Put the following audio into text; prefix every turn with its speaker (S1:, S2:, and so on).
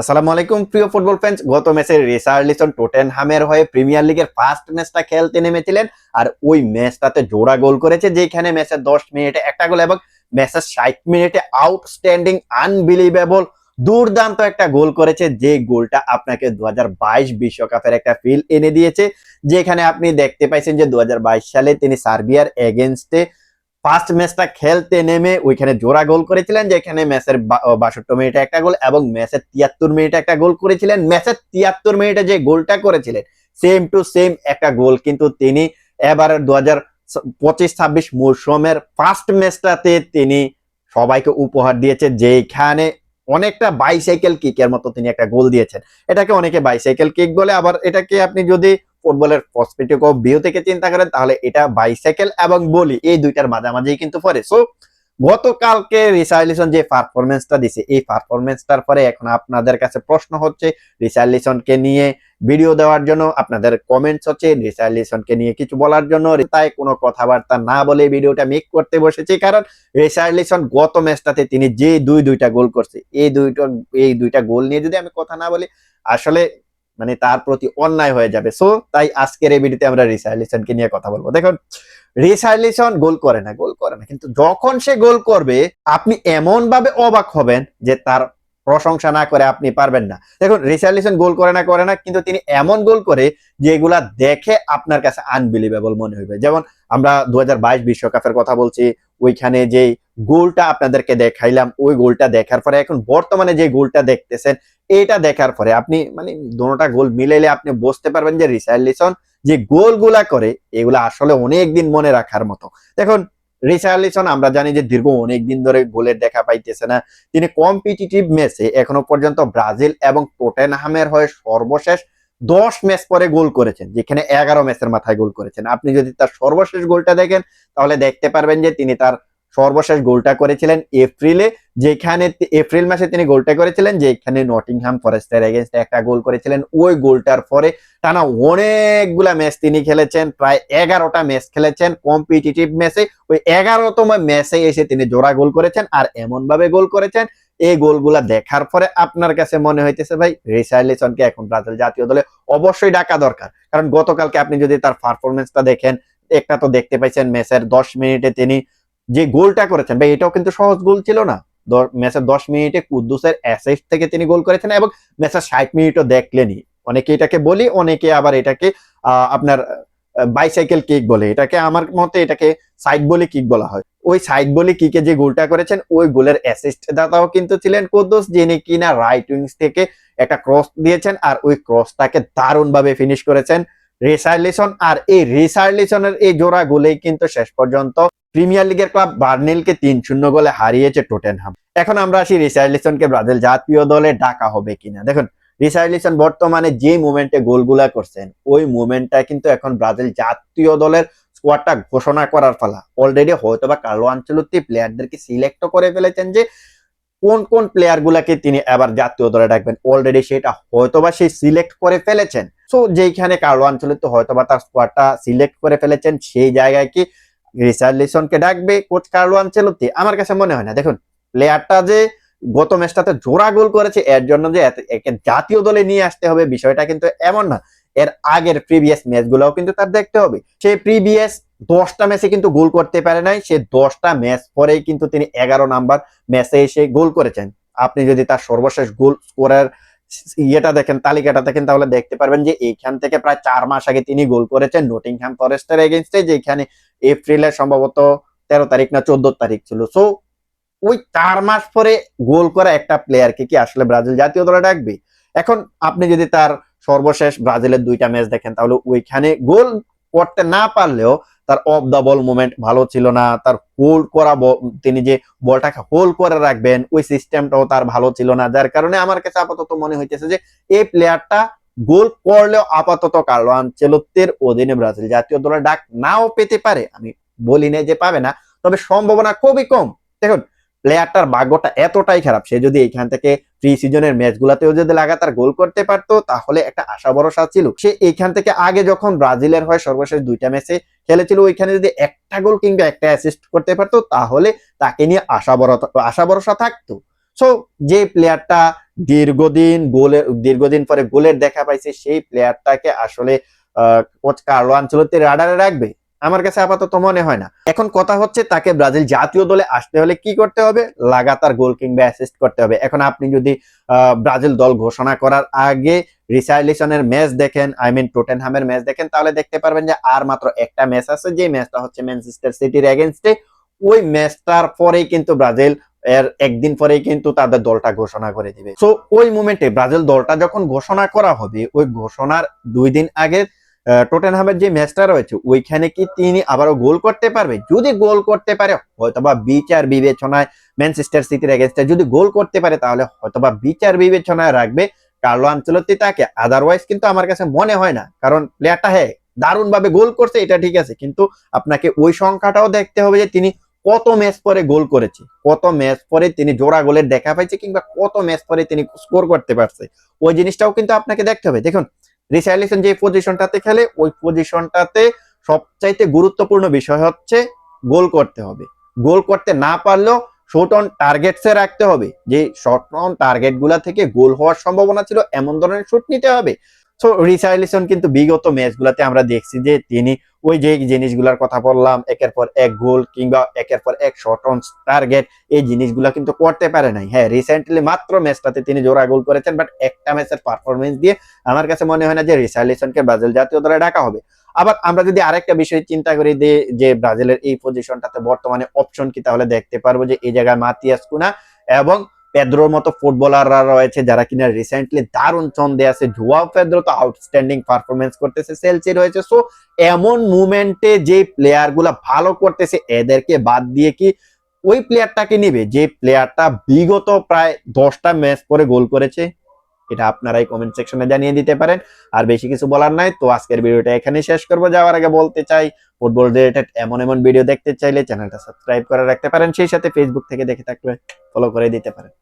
S1: আসসালামু আলাইকুম, প্রিয় ফুটবল ফ্যান্স গত ম্যাচে রিসার্লিসন টোটেনহামের হয়ে প্রিমিয়ার লিগের ফার্স্ট ম্যাচটা খেলতে নেমেছিলেন আর ওই ম্যাচটাতে জোড়া গোল করেছে, যেখানে ম্যাচের দশ মিনিটে একটা গোল এবং ম্যাচের ষাট মিনিটে আউটস্ট্যান্ডিং আনবিলিভেবল দুর্দান্ত একটা গোল করেছে, যে গোলটা আপনাকে দু বিশ্বকাপের একটা ফিল এনে দিয়েছে। যেখানে আপনি দেখতে পাইছেন যে দু হাজার বাইশ সালে তিনি সার্বিয়ার এগেনস্টে ফার্স্ট ম্যাচটা খেলতে নেমে ওইখানে জোড়া গোল করেছিলেন, যেখানে ম্যাচের বাষট্টি মিনিটে একটা গোল এবং ম্যাচের তিয়াত্তর মিনিটে একটা গোল করেছিলেন। ম্যাচের তিয়াত্তর মিনিটে যে গোলটা করেছিলেন সেম টু সেম একটা গোল কিন্তু তিনি এবার দু হাজার পঁচিশ, ছাব্বিশ মৌসুমের ফার্স্ট ম্যাচটাতে তিনি সবাইকে উপহার দিয়েছে যেখানে অনেকটা বাইসাইকেল কিকের মতো তিনি একটা গোল দিয়েছেন। এটাকে অনেকে বাইসাইকেল কিক বলে, আবার এটাকে আপনি যদি ফুটবলের পার্সপেক্টিভ অফ থেকে চিন্তা করেন, তাহলে এটা বাইসাইকেল এবং বলি, এই দুইটার মাঝামাঝি কিন্তু পড়ে সো গতকালকে রিসার্লিসন যে পারফরমেন্সটা দিছে, এই পারফরমেন্সটার পরে এখন আপনাদের কাছে প্রশ্ন হচ্ছে রিসার্লিসনকে নিয়ে ভিডিও দেওয়ার জন্য, আপনাদের কমেন্টস হচ্ছে রিসার্লিসনকে নিয়ে কিছু বলার জন্য, তাই কোনো কথাবার্তা না বলে ভিডিওটা মেক করতে বসেছি। কারণ রিসার্লিসন গত ম্যাচটাতে তিনি যে দুই দুইটা গোল করছে, এই দুইটা এই দুইটা গোল নিয়ে যদি আমি কথা না বলি, আসলে মানে তার প্রতি অন্যায় হয়ে যাবে। সো তাই আজকের এই ভিডিওতে আমরা রিসার্লিসনকে নিয়ে কথা বলব। দেখুন রিসার্লিসন গোল করে না, গোল করে না। কিন্তু যখন সে গোল করবে, আপনি এমন ভাবে অবাক হবেন যে তার প্রশংসা না করে আপনি পারবেন না। দেখুন রিসার্লিসন গোল করে না করে না, কিন্তু তিনি এমন গোল করে যেগুলা দেখে আপনার কাছে আনবিলিভেবল মনে হইবে। যেমন, আমরা দু বিশ্বকাপের কথা বলছি, ওইখানে যে গোলটা আপনাদেরকে দেখাইলাম, ওই গোলটা দেখার পরে এখন বর্তমানে যে গোলটা দেখতেছেন এটা দেখার পরে আপনি মানে দুটোটা গোল মিলাইলে আপনি বুঝতে পারবেন যে রিসার্লিসন যে গোলগুলা করে, এগুলা আসলে অনেক দিন মনে রাখার মতো। দেখুন রিসার্লিসন আমরা জানি যে দীর্ঘ অনেক দিন ধরে গোলের দেখা পাইতেছে না। তিনি কম্পিটিটিভ ম্যাচে এখনও পর্যন্ত ব্রাজিল এবং টোটেনহামের হয়ে সর্বশেষ দশ ম্যাচ পরে গোল করেছেন, যেখানে এগারো ম্যাচের মাথায় গোল করেছেন। আপনি যদি তার সর্বশেষ গোলটা দেখেন, তাহলে দেখতে পারবেন যে তিনি তার সর্বশেষ গোলটা করেছিলেন এপ্রিলে, যেখানে এপ্রিল মাসে তিনি গোলটা করেছিলেন, যেখানে নটিংহাম ফরেস্টের এগেনস্ট একটা গোল করেছিলেন। ওই গোলটার পরে টানা অনেকগুলা ম্যাচ তিনি খেলেছেন, প্রায় এগারোটা ম্যাচ খেলেছেন কম্পিটিটিভ ম্যাচে ওই এগারোতম ম্যাচে এসে তিনি জোড়া গোল করেছেন আর এমন ভাবে গোল করেছেন, এই গোলগুলা দেখার পরে আপনার কাছে মনে হইতেছে, ভাই রিসার্লিসনকে এখন ব্রাজিল জাতীয় দলে অবশ্যই ডাকা দরকার। কারণ গতকালকে আপনি যদি তার পারফরমেন্সটা দেখেন, একটা তো দেখতে পাইছেন ম্যাচের দশ মিনিটে তিনি যে গোলটা করেছেন, ভাই, এটাও কিন্তু সহজ গোল ছিল না। ম্যাচের দশ মিনিটে কুদ্দুসের অ্যাসেস্ট থেকে তিনি গোল করেছেন এবং ম্যাচের ষাট মিনিটও দেখলেনি অনেকে এটাকে বলি, অনেকে আবার এটাকে আপনার বাইসাইকেল কিক বলে। এটাকে আমার মতে এটাকে সাইড বলে কিক বলা হয়। ওই সাইড বলে কিকে যে গোলটা করেছেন, ওই গোলের অ্যাসিস্ট দাতাও কিন্তু ছিলেন কুদ্দুস, যিনি কিনা রাইট উইংস থেকে একটা ক্রস দিয়েছেন, আর ওই ক্রসটাকে দারুণভাবে ফিনিশ করেছেন। রিসার্লিসন আর এই রিসার্লিসনের এই জোড়া গোলেই কিন্তু শেষ পর্যন্ত প্রিমিয়ার লিগের ক্লাব বার্নেলকে তিন শূন্য গোলে হারিয়েছে টোটেনহাম। এখন আমরা আসি রিসার্লিসনকে ব্রাজিল জাতীয় দলে ডাকা হবে কিনা। দেখুন রিসার্লিসন বর্তমানে যে মুভমেন্টে গোলগুলা করছেন, ওই মুভমেন্টটা কিন্তু এখন ব্রাজিল জাতীয় দলের স্কোয়াডটা ঘোষণা করার ফলা অলরেডি হয়তো বা কার্লো আঞ্চলতি প্লেয়ারদেরকে সিলেক্ট করে ফেলেছেন যে, কোন কোন প্লেয়ার গুলাকে তিনি এবার জাতীয় দলে ডাকবেন। অলরেডি সেটা হয়তোবা সেই সিলেক্ট করে ফেলেছেন। সো যেখানে কার্লো হয়তো বা তার স্কোয়াডটা সিলেক্ট করে ফেলেছেন, সেই জায়গায় কি রিসার্লিসনকে ডাকবে কোচ কার্লো আঞ্চলতি? আমার কাছে মনে হয় না। দেখুন প্লেয়ারটা যে গত ম্যাচটাতে জোড়া গোল করেছে, এর জন্য যে একে জাতীয় দলে নিয়ে আসতে হবে বিষয়টা কিন্তু এমন না। এর আগের প্রিভিয়াস ম্যাচগুলোও কিন্তু তার দেখতে হবে। সেই প্রিভিয়াস দশটা ম্যাচে কিন্তু গোল করতে পারে নাই, সে দশটা ম্যাচ পরেই কিন্তু তিনি এগারো নাম্বার ম্যাচে এসে গোল করেছেন। আপনি যদি তার সর্বশেষ গোল স্কোরের ইয়েটা দেখেন, তালিকাটা দেখেন, তাহলে দেখতে পারবেন যে এইখান থেকে প্রায় চার মাস আগে তিনি গোল করেছেন নটিংহ্যাম ফরেস্টের এগেনস্টে যেখানে এপ্রিলের সম্ভবত তেরো তারিখ না চোদ্দ তারিখ ছিল। সো ওই চার মাস পরে গোল করা একটা প্লেয়ারকে কি আসলে ব্রাজিল জাতীয় দলে ডাকবে? এখন আপনি যদি তার সর্বশেষ ব্রাজিলের দুইটা ম্যাচ দেখেন, তাহলে ওইখানে গোল করতে না পারলেও তার অফ দ্য বল মুভমেন্ট ভালো ছিল না। তার হোল্ড করা তিনি যে বলটাকে হোল্ড করে রাখবেন, ওই সিস্টেমটাও তার ভালো ছিল না। যার কারণে আমার কাছে আপাতত মনে হইতেছে যে এই প্লেয়ারটা গোল করলেও আপাতত কার্লো আনচেলত্বের অধীনে ব্রাজিল জাতীয় দলের ডাক নাও পেতে পারে। আমি বলি না যে পাবে না, তবে সম্ভাবনা খুবই কম। দেখুন প্লেয়ারটার ভাগ্যটা এতটাই খারাপ, সে যদি এখান থেকে প্রি সিজনের ম্যাচগুলোতেও যদি লাগাতার গোল করতে পারতো, তাহলে একটা আশা ভরসা ছিল। সে এখান থেকে আগে যখন ব্রাজিলের হয় সর্বশেষ দুইটা ম্যাচে খেলেছিল, ওইখানে যদি একটা গোল কিংবা একটা অ্যাসিস্ট করতে পারতো, তাহলে তাকে নিয়ে আশা ভরসা আশা ভরসা থাকতো। সো যে প্লেয়ারটা দীর্ঘদিন গোলের দীর্ঘদিন পরে গোলের দেখা পাইছে, সেই প্লেয়ারটাকে আসলে কোচ কার্লো আঞ্চলতি রাডারে রাখবে। আমার কাছে আপাতত মনে হয় না। এখন কথা হচ্ছে তাকে ব্রাজিল জাতীয় দলে আসতে হলে কি করতে হবে? লাগাতার গোল কিংবা অ্যাসিস্ট করতে হবে। এখন আপনি যদি ব্রাজিল দল ঘোষণা করার আগে রিসার্লিসনের ম্যাচ দেখেন আই মিন টোটেনহামের ম্যাচ দেখেন, তাহলে দেখতে পারবেন যে আর মাত্র একটা ম্যাচ আছে যে ম্যাচটা হচ্ছে ম্যানচেস্টার সিটির এগেনস্টে ওই ম্যাচটার পরেই কিন্তু ব্রাজিল এর একদিন পরেই কিন্তু তাদের দলটা ঘোষণা করে দিবে। সো ওই মুমেন্টে ব্রাজিল দলটা যখন ঘোষণা করা হবে, ওই ঘোষণার দুই দিন আগে টটেনহামের যে ম্যাচটা রয়েছে, ওইখানে কি তিনি আবারও গোল করতে পারবে? যদি গোল করতে পারে, হয়তোবা বিচার বিবেচনায় ম্যানচেস্টার সিটির এগেনস্টে যদি গোল করতে পারে, তাহলে হয়তোবা বিচার বিবেচনায় রাখবে কার্লো আঞ্চলতি তাকে। আদারওয়াইজ কিন্তু আমার কাছে মনে হয় না, কারণ প্লেয়ারটা হ্যাঁ দারুণ ভাবে গোল করছে, এটা ঠিক আছে, কিন্তু আপনাকে ওই সংখ্যাটাও দেখতে হবে যে তিনি কত ম্যাচ পরে গোল করেছে, কত ম্যাচ পরে তিনি জোড়া গোলের দেখা পাইছে, কিংবা কত ম্যাচ পরে তিনি স্কোর করতে পারছে। ওই জিনিসটাও কিন্তু আপনাকে দেখতে হবে। দেখুন রিসাইলিসন যে পজিশনটাতে খেলে, ওই পজিশনটাতে সবচাইতে গুরুত্বপূর্ণ বিষয় হচ্ছে গোল করতে হবে। গোল করতে না পারলেও শর্ট অন টার্গেটসে রাখতে হবে। যে শর্ট অন টার্গেটগুলা থেকে গোল হওয়ার সম্ভাবনা ছিল, এমন ধরনের শুট নিতে হবে। সো রিসাইলিসন কিন্তু বিগত ম্যাচগুলোতে আমরা দেখছি যে তিনি ওই যে জিনিসগুলোর কথা বললাম, একের পর এক গোল কিংবা একের পর এক শর্ট অন টার্গেট এই জিনিসগুলো কিন্তু করতে পারে নাই। হ্যাঁ রিসেন্টলি মাত্র ম্যাচটাতে তিনি জোড়া গোল করেছেন বাট একটা ম্যাচের পারফরমেন্স দিয়ে আমার কাছে মনে হয় না যে রিসাইলিসনকে ব্রাজিল জাতীয় দলে ডাকা হবে। আবার আমরা যদি আরেকটা বিষয় চিন্তা করি যে ব্রাজিলের এই পজিশনটাতে বর্তমানে অপশন কি, তাহলে দেখতে পারব যে এই জায়গায় মাতিয়াস কুনা এবং পেদ্রোর মতো ফুটবলাররা রয়েছে যারা কিনা রিসেন্টলি দারুণ ছন্দে আছে। জুয়াও পেদ্রো তো আউটস্ট্যান্ডিং পারফরমেন্স করতেছে সেলসি রয়েছে। সো এমন মুমেন্টে যে প্লেয়ারগুলা ভালো করতেছে, এদেরকে বাদ দিয়ে কি ওই প্লেয়ারটাকে নিবে? যে প্লেয়ারটা বিগত প্রায় দশটা ম্যাচ পরে গোল করেছে। এটা আপনারাই কমেন্ট সেকশনে জানিয়ে দিতে পারেন। আর বেশি কিছু বলার নাই, তো আজকের ভিডিওটা এখানে শেষ করব। যাওয়ার আগে বলতে চাই ফুটবল রিলেটেড এমন এমন ভিডিও দেখতে চাইলে চ্যানেলটা সাবস্ক্রাইব করে রাখতে পারেন। সেই সাথে ফেসবুক থেকে দেখে থাকলে ফলো করে দিতে পারেন।